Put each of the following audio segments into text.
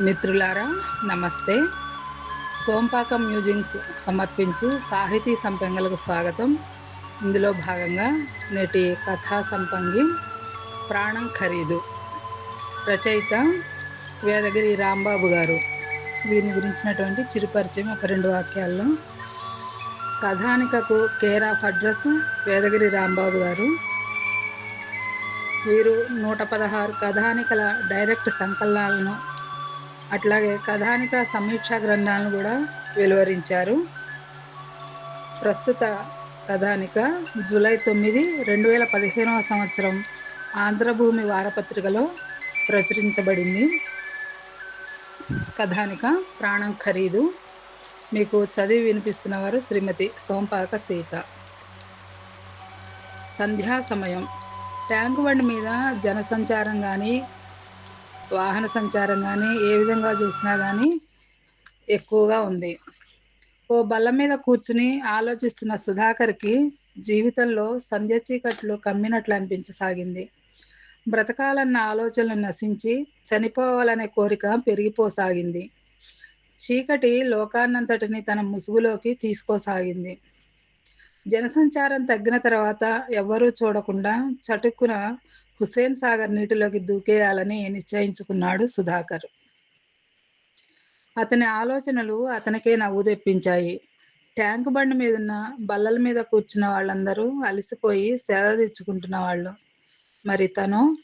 మిత్రులారా నమస్తే. సోంపాకం మ్యూజింగ్స్ సమర్పించు సాహితీ సంపంగలకు స్వాగతం. ఇందులో భాగంగా నేటి కథా సంపంగి ప్రాణం ఖరీదు. రచయిత వేదగిరి రాంబాబు గారు. వీరిని గురించినటువంటి చిరుపరిచయం ఒక రెండు వాక్యాల్లో. కథానికకు care of address Vedagiri Rambabu గారు. వీరు నూట పదహారు కథానికల డైరెక్ట్ సంకలనాలను అట్లాగే కథానిక సమీక్షా గ్రంథాలను కూడా వెలువరించారు. ప్రస్తుత కథానిక జూలై తొమ్మిది రెండు వేల పదిహేనవ సంవత్సరం ఆంధ్రభూమి వారపత్రికలో ప్రచురించబడింది. కథానిక ప్రాణం ఖరీదు. మీకు చదివి వినిపిస్తున్నవారు శ్రీమతి సోంపాక సీత. సంధ్యా సమయం. ట్యాంక్ బండ్ మీద జనసంచారం కానీ వాహన సంచారం కానీ ఏ విధంగా చూసినా కానీ ఎక్కువగా ఉంది. ఓ బల్ల మీద కూర్చుని ఆలోచిస్తున్న సుధాకర్కి జీవితంలో సంధ్య చీకట్లు కమ్మినట్లు అనిపించసాగింది. బ్రతకాలన్న ఆలోచనలు నశించి చనిపోవాలనే కోరిక పెరిగిపోసాగింది. చీకటి లోకాన్నంతటిని తన ముసుగులోకి తీసుకోసాగింది. జనసంచారం తగ్గిన తర్వాత ఎవ్వరూ చూడకుండా చటుక్కున హుసేన్ సాగర్ నీటిలోకి దూకేయాలని నిశ్చయించుకున్నాడు సుధాకర్. అతని ఆలోచనలు అతనికే నవ్వు తెప్పించాయి. ట్యాంక్ బండి మీదున్న బల్లల మీద కూర్చున్న వాళ్ళందరూ అలసిపోయి సేద తెచ్చుకుంటున్న వాళ్ళు. మరి తను?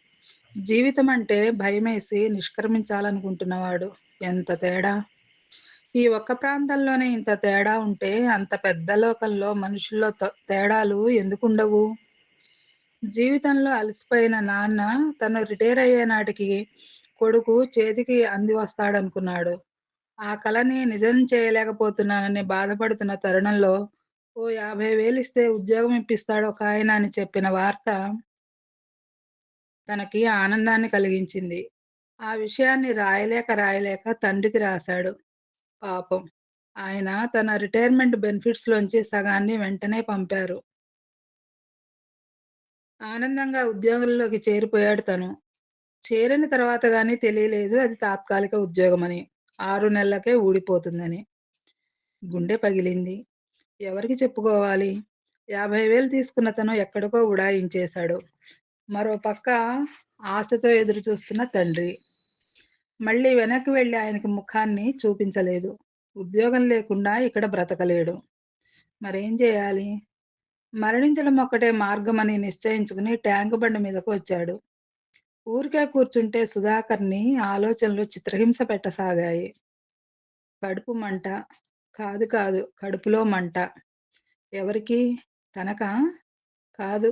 జీవితం అంటే భయమేసి నిష్క్రమించాలనుకుంటున్నవాడు. ఎంత తేడా? ఈ ఒక్క ప్రాంతంలోనే ఇంత తేడా ఉంటే అంత పెద్ద లోకంలో మనుషుల్లో తేడాలు ఎందుకుండవు? జీవితంలో అలసిపోయిన నాన్న తను రిటైర్ అయ్యే నాటికి కొడుకు చేతికి అంది వస్తాడనుకున్నాడు. ఆ కళని నిజం చేయలేకపోతున్నానని బాధపడుతున్న తరుణంలో ఓ యాభై వేలు ఇస్తే ఉద్యోగం ఇప్పిస్తాడు ఒక ఆయన అని చెప్పిన వార్త తనకి ఆనందాన్ని కలిగించింది. ఆ విషయాన్ని రాయలేక రాయలేక తండ్రికి రాశాడు. పాపం. ఆయన తన రిటైర్మెంట్ బెనిఫిట్స్ లోంచి సగాన్ని వెంటనే పంపారు. ఆనందంగా ఉద్యోగంలోకి చేరిపోయాడు తను. చేరిన తర్వాత కానీ తెలియలేదు అది తాత్కాలిక ఉద్యోగమని. ఆరు నెలలకే ఊడిపోతుందని. గుండె పగిలింది. ఎవరికి చెప్పుకోవాలి? యాభై వేలు తీసుకున్న తను ఎక్కడికో ఉడాయించేశాడు. మరో పక్క ఆశతో ఎదురు చూస్తున్న తండ్రి. మళ్ళీ వెనక్కి వెళ్ళి ఆయనకి ముఖాన్ని చూపించలేదు. ఉద్యోగం లేకుండా ఇక్కడ బ్రతకలేడు. మరేం చేయాలి? మరణించడం ఒక్కటే మార్గమని నిశ్చయించుకుని ట్యాంక్ బండి మీదకు వచ్చాడు. ఊరికే కూర్చుంటే సుధాకర్ని ఆలోచనలు చిత్రహింస పెట్టసాగాయి. కడుపు మంట. కాదు కాదు కడుపులో మంట. ఎవరికి? తనక? కాదు.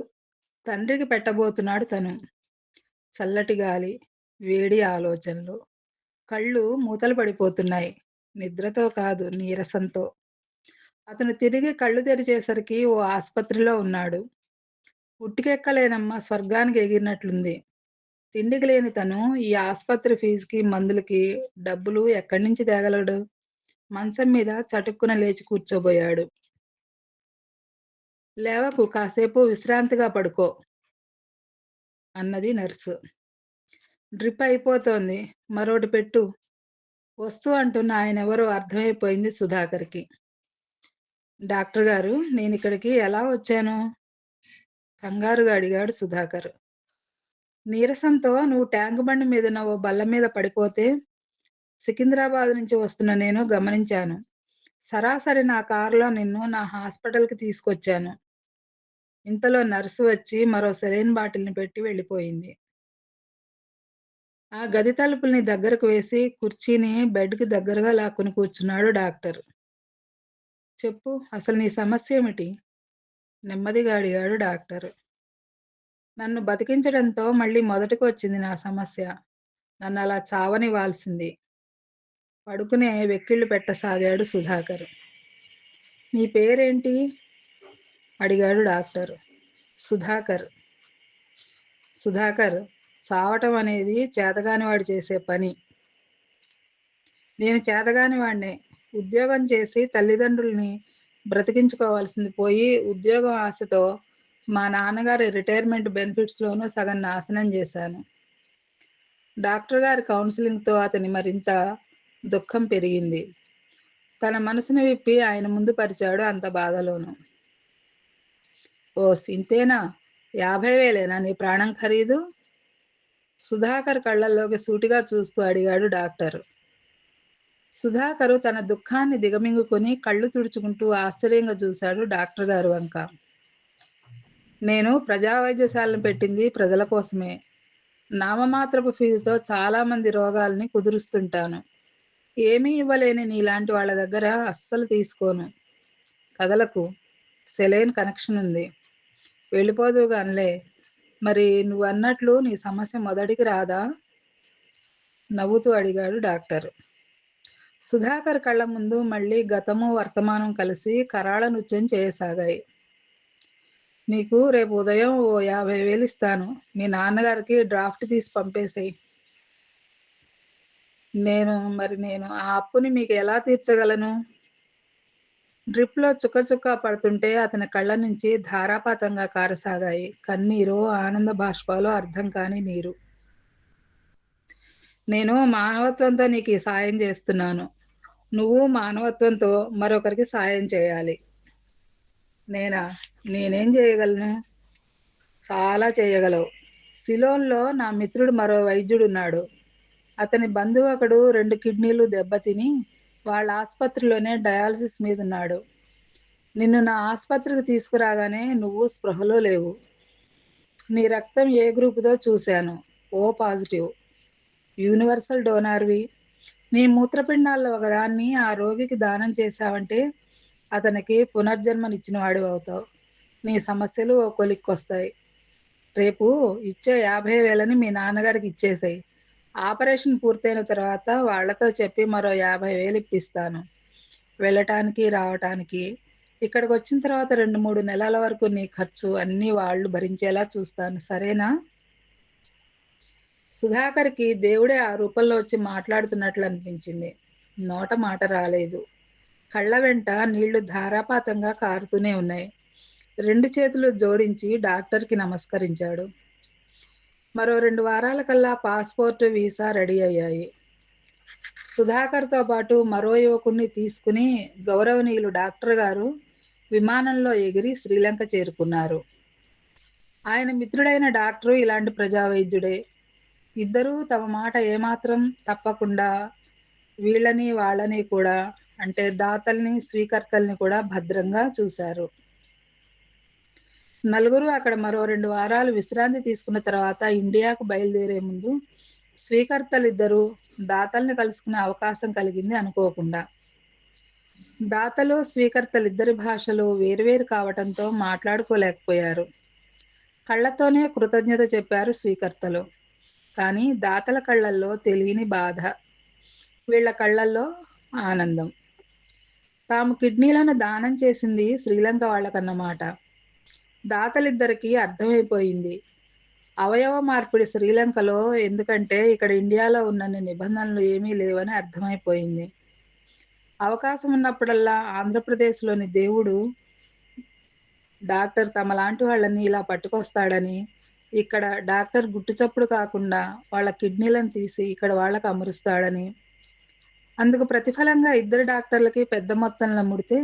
తండ్రికి పెట్టబోతున్నాడు తను. చల్లటి గాలి వేడి ఆలోచనలు. కళ్ళు మూతలు పడిపోతున్నాయి. నిద్రతో కాదు నీరసంతో. అతను తిరిగి కళ్ళు తెరిచేసరికి ఓ ఆసుపత్రిలో ఉన్నాడు. ఉట్టికెక్కలేనమ్మా స్వర్గానికి ఎగిరినట్లుంది. తిండికి లేని తను ఈ ఆసుపత్రి ఫీజుకి మందులకి డబ్బులు ఎక్కడి నుంచి తేగలడు? మంచం మీద చటుక్కున లేచి కూర్చోబోయాడు. లేవకు కాసేపు విశ్రాంతిగా పడుకో అన్నది నర్సు. డ్రిప్ అయిపోతోంది మరోటి పెట్టు. వస్తూ అంటున్న ఆయన ఎవరో అర్థమైపోయింది సుధాకర్కి. డాక్టర్ గారు నేను ఇక్కడికి ఎలా వచ్చాను? కంగారుగా అడిగాడు సుధాకర్. నీరసంతో నువ్వు ట్యాంక్ బండి మీద ఓ బల్ల మీద పడిపోతే సికింద్రాబాద్ నుంచి వస్తున్న నేను గమనించాను. సరాసరి నా కారులో నిన్ను నా హాస్పిటల్కి తీసుకొచ్చాను. ఇంతలో నర్సు వచ్చి మరో సెలైన్ బాటిల్ని పెట్టి వెళ్ళిపోయింది. ఆ గది తలుపుల్ని దగ్గరకు వేసి కుర్చీని బెడ్కి దగ్గరగా లాక్కుని కూర్చున్నాడు డాక్టర్. చెప్పు. అసలు నీ సమస్య ఏమిటి నెమ్మదిగా అడిగాడు డాక్టర్. నన్ను బతికించడంతో మళ్ళీ మొదటికి వచ్చింది నా సమస్య. నన్ను అలా చావనివ్వాల్సింది. పడుకునే వెక్కిళ్ళు పెట్టసాగాడు సుధాకర్. నీ పేరేంటి? అడిగాడు డాక్టర్. సుధాకర్. సుధాకర్ చావటం అనేది చేతగాని వాడు చేసే పని. నేను చేతగాని వాడినే ఉద్యోగం చేసి తల్లిదండ్రుల్ని బ్రతికించుకోవాల్సింది పోయి ఉద్యోగం ఆశతో మా నాన్నగారి రిటైర్మెంట్ బెనిఫిట్స్లోనూ సగం నాశనం చేశాను డాక్టర్ గారి కౌన్సిలింగ్‌తో అతని మరింత దుఃఖం పెరిగింది. తన మనసును విప్పి ఆయన ముందు పరిచాడు అంత బాధలోనూ. ఓస్ ఇంతేనా? యాభై వేలేనా నీ ప్రాణం ఖరీదు? సుధాకర్ కళ్ళల్లోకి సూటిగా చూస్తూ అడిగాడు డాక్టర్. సుధాకరు తన దుఃఖాన్ని దిగమింగుకొని కళ్ళు తుడుచుకుంటూ ఆశ్చర్యంగా చూశాడు డాక్టర్ గారు వంక. నేను ప్రజా వైద్యశాలను పెట్టింది ప్రజల కోసమే. నామమాత్రపు ఫీజుతో చాలా మంది రోగాల్ని కుదురుస్తుంటాను. ఏమీ ఇవ్వలేని నీలాంటి వాళ్ళ దగ్గర అస్సలు తీసుకోను. కథలకు సెలైన్ కనెక్షన్ ఉంది వెళ్ళిపోదు గానిలే మరి నువ్వు అన్నట్లు నీ సమస్య మొదటికి రాదా? నవ్వుతూ అడిగాడు డాక్టర్. సుధాకర్ కళ్ళ ముందు మళ్ళీ గతము, వర్తమానం కలిసి కరాళ నృత్యం చేయసాగాయి. నీకు రేపు ఉదయం ఓ యాభై వేలు ఇస్తాను మీ నాన్నగారికి డ్రాఫ్ట్ తీసి పంపేసేయ్. నేను మరి నేను ఆ అప్పుని మీకు ఎలా తీర్చగలను? డ్రిప్‌లో చుక్క చుక్క పడుతుంటే అతని కళ్ళ నుంచి ధారాపాతంగా కారసాగాయి. కన్నీరు ఆనంద బాష్పాలు అర్థం కాని నీరు. నేను మానవత్వంతో నీకు సాయం చేస్తున్నాను. నువ్వు మానవత్వంతో మరొకరికి సాయం చేయాలి. నేనా? నేనేం చేయగలను? చాలా చేయగలవు. సిలోన్‌లో నా మిత్రుడు మరో వైద్యుడున్నాడు. అతని బంధువు ఒకడు రెండు కిడ్నీలు దెబ్బతిని వాళ్ళ ఆసుపత్రిలోనే డయాలసిస్ మీదున్నాడు. నిన్ను నా ఆసుపత్రికి తీసుకురాగానే నువ్వు స్పృహలో లేవు. నీ రక్తం ఏ గ్రూపుదో చూశాను. O positive. యూనివర్సల్ డోనార్‌వి. నీ మూత్రపిండాల్లో ఒకదాన్ని ఆ రోగికి దానం చేశావంటే అతనికి పునర్జన్మనిచ్చిన వాడివవుతావు. నీ సమస్యలు ఓ కొలిక్కొస్తాయి. రేపు ఇచ్చే యాభై వేలని మీ నాన్నగారికి ఇచ్చేసాయి ఆపరేషన్ పూర్తయిన తర్వాత వాళ్ళతో చెప్పి మరో యాభై వేలు ఇప్పిస్తాను వెళ్ళటానికి, రావటానికి. ఇక్కడికి వచ్చిన తర్వాత 2, 3 నెలల వరకు నీ ఖర్చు అన్నీ వాళ్ళు భరించేలా చూస్తాను. సరేనా? సుధాకర్‌కి దేవుడే ఆ రూపంలో వచ్చి మాట్లాడుతున్నట్లు అనిపించింది నోట మాట రాలేదు. కళ్ళ వెంట నీళ్ళు ధారాపాతంగా కారుతూనే ఉన్నాయి. రెండు చేతులు జోడించి డాక్టర్‌కి నమస్కరించాడు. మరో 2 వారాలకల్లా పాస్‌పోర్ట్, వీసా రెడీ అయ్యాయి. సుధాకర్‌తో పాటు మరో యువకుణ్ణి తీసుకుని గౌరవనీయులు డాక్టర్ గారు విమానంలో ఎగిరి శ్రీలంక చేరుకున్నారు. ఆయన మిత్రుడైన డాక్టరు ఇలాంటి ప్రజా వైద్యుడే. ఇద్దరూ తమ మాట ఏమాత్రం తప్పకుండా వీళ్ళని, వాళ్ళని కూడా అంటే దాతల్ని, స్వీకర్తల్ని కూడా భద్రంగా చూశారు. నలుగురు అక్కడ మరో రెండు వారాలు విశ్రాంతి తీసుకున్న తర్వాత ఇండియాకు బయలుదేరే ముందు స్వీకర్తలిద్దరూ దాతల్ని కలుసుకునే అవకాశం కలిగింది అనుకోకుండా. దాతలు, స్వీకర్తలిద్దరి భాషలు వేరువేరు కావటంతో మాట్లాడుకోలేకపోయారు. కళ్ళతోనే కృతజ్ఞత చెప్పారు స్వీకర్తలు. కానీ దాతల కళ్ళల్లో తెలియని బాధ. వీళ్ళ కళ్ళల్లో ఆనందం. తాము కిడ్నీలను దానం చేసింది శ్రీలంక వాళ్ళకన్నమాట. దాతలిద్దరికీ అర్థమైపోయింది. అవయవ మార్పిడి శ్రీలంకలో ఎందుకంటే ఇక్కడ ఇండియాలో ఉన్నన్ని నిబంధనలు ఏమీ లేవని అర్థమైపోయింది. అవకాశం ఉన్నప్పుడల్లా ఆంధ్రప్రదేశ్‌లోని దేవుడు డాక్టర్ తమ లాంటి వాళ్ళని ఇలా పట్టుకొస్తాడని, ఇక్కడ డాక్టర్ గుట్టుచప్పుడు కాకుండా వాళ్ళ కిడ్నీలను తీసి ఇక్కడ వాళ్ళకు అమరుస్తాడని, అందుకు ప్రతిఫలంగా ఇద్దరు డాక్టర్లకి పెద్ద మొత్తంలో ముడితే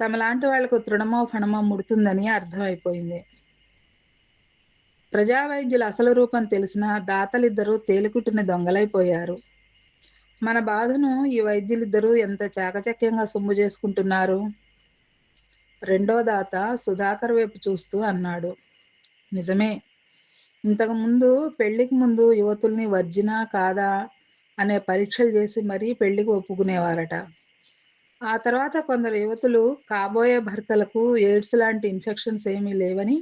తమలాంటి వాళ్ళకు తృణమో, ఫణమో ముడుతుందని అర్థమైపోయింది. ప్రజావైద్యుల అసలు రూపం తెలిసిన దాతలిద్దరూ తేలికుట్టిన దొంగలైపోయారు. మన బాధను ఈ వైద్యులిద్దరూ ఎంత చాకచక్యంగా సొమ్ము చేసుకుంటున్నారు. రెండో దాత సుధాకర్ వైపు చూస్తూ అన్నాడు. నిజమే. ఇంతకు ముందు పెళ్ళికి ముందు యువతుల్ని వర్జినా, కాదా అనే పరీక్షలు చేసి మరీ పెళ్ళికి ఒప్పుకునేవారట. ఆ తర్వాత కొందరు యువతులు కాబోయే భర్తలకు ఎయిడ్స్ లాంటి ఇన్ఫెక్షన్స్ ఏమీ లేవని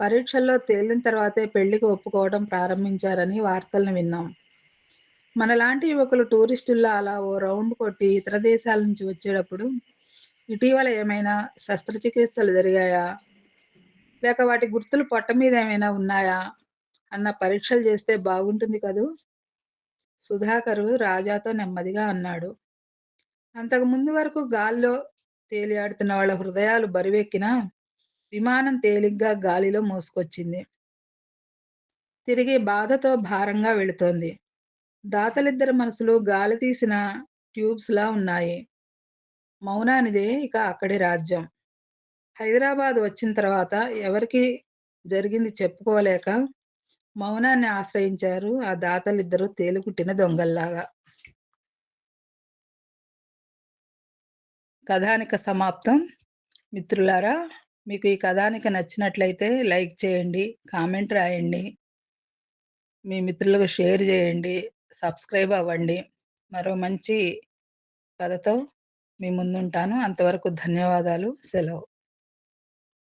పరీక్షల్లో తేలిన తర్వాతే పెళ్ళికి ఒప్పుకోవడం ప్రారంభించారని వార్తలను విన్నాం. మనలాంటి యువకులు టూరిస్టుల్లో అలా ఓ రౌండ్ కొట్టి ఇతర దేశాల నుంచి వచ్చేటప్పుడు ఇటీవల ఏమైనా శస్త్రచికిత్సలు జరిగాయా? లేక వాటి గుర్తులు పొట్ట మీద ఏమైనా ఉన్నాయా? అన్న పరీక్షలు చేస్తే బాగుంటుంది కదూ! సుధాకరు రాజాతో నెమ్మదిగా అన్నాడు. అంతకు ముందు వరకు గాల్లో తేలియాడుతున్న వాళ్ళ హృదయాలు బరువెక్కినా విమానం తేలిగ్గా గాలిలో మోసుకొచ్చింది. తిరిగి బాధతో భారంగా వెళుతోంది. దాతలిద్దరి మనసులు గాలి తీసిన ట్యూబ్స్‌లా ఉన్నాయి. మౌనానిదే ఇక అక్కడి రాజ్యం. హైదరాబాద్ వచ్చిన తర్వాత ఎవరికి జరిగింది చెప్పుకోలేక మౌనాన్ని ఆశ్రయించారు ఆ దాతలిద్దరూ తేలుకుట్టిన దొంగల్లాగా. కథానిక సమాప్తం. మిత్రులారా, మీకు ఈ కథానిక నచ్చినట్లయితే లైక్ చేయండి, కామెంట్ రాయండి. మీ మిత్రులకు షేర్ చేయండి, సబ్స్క్రైబ్ అవ్వండి. మరో మంచి కథతో మీ ముందుంటాను. అంతవరకు ధన్యవాదాలు. సెలవు.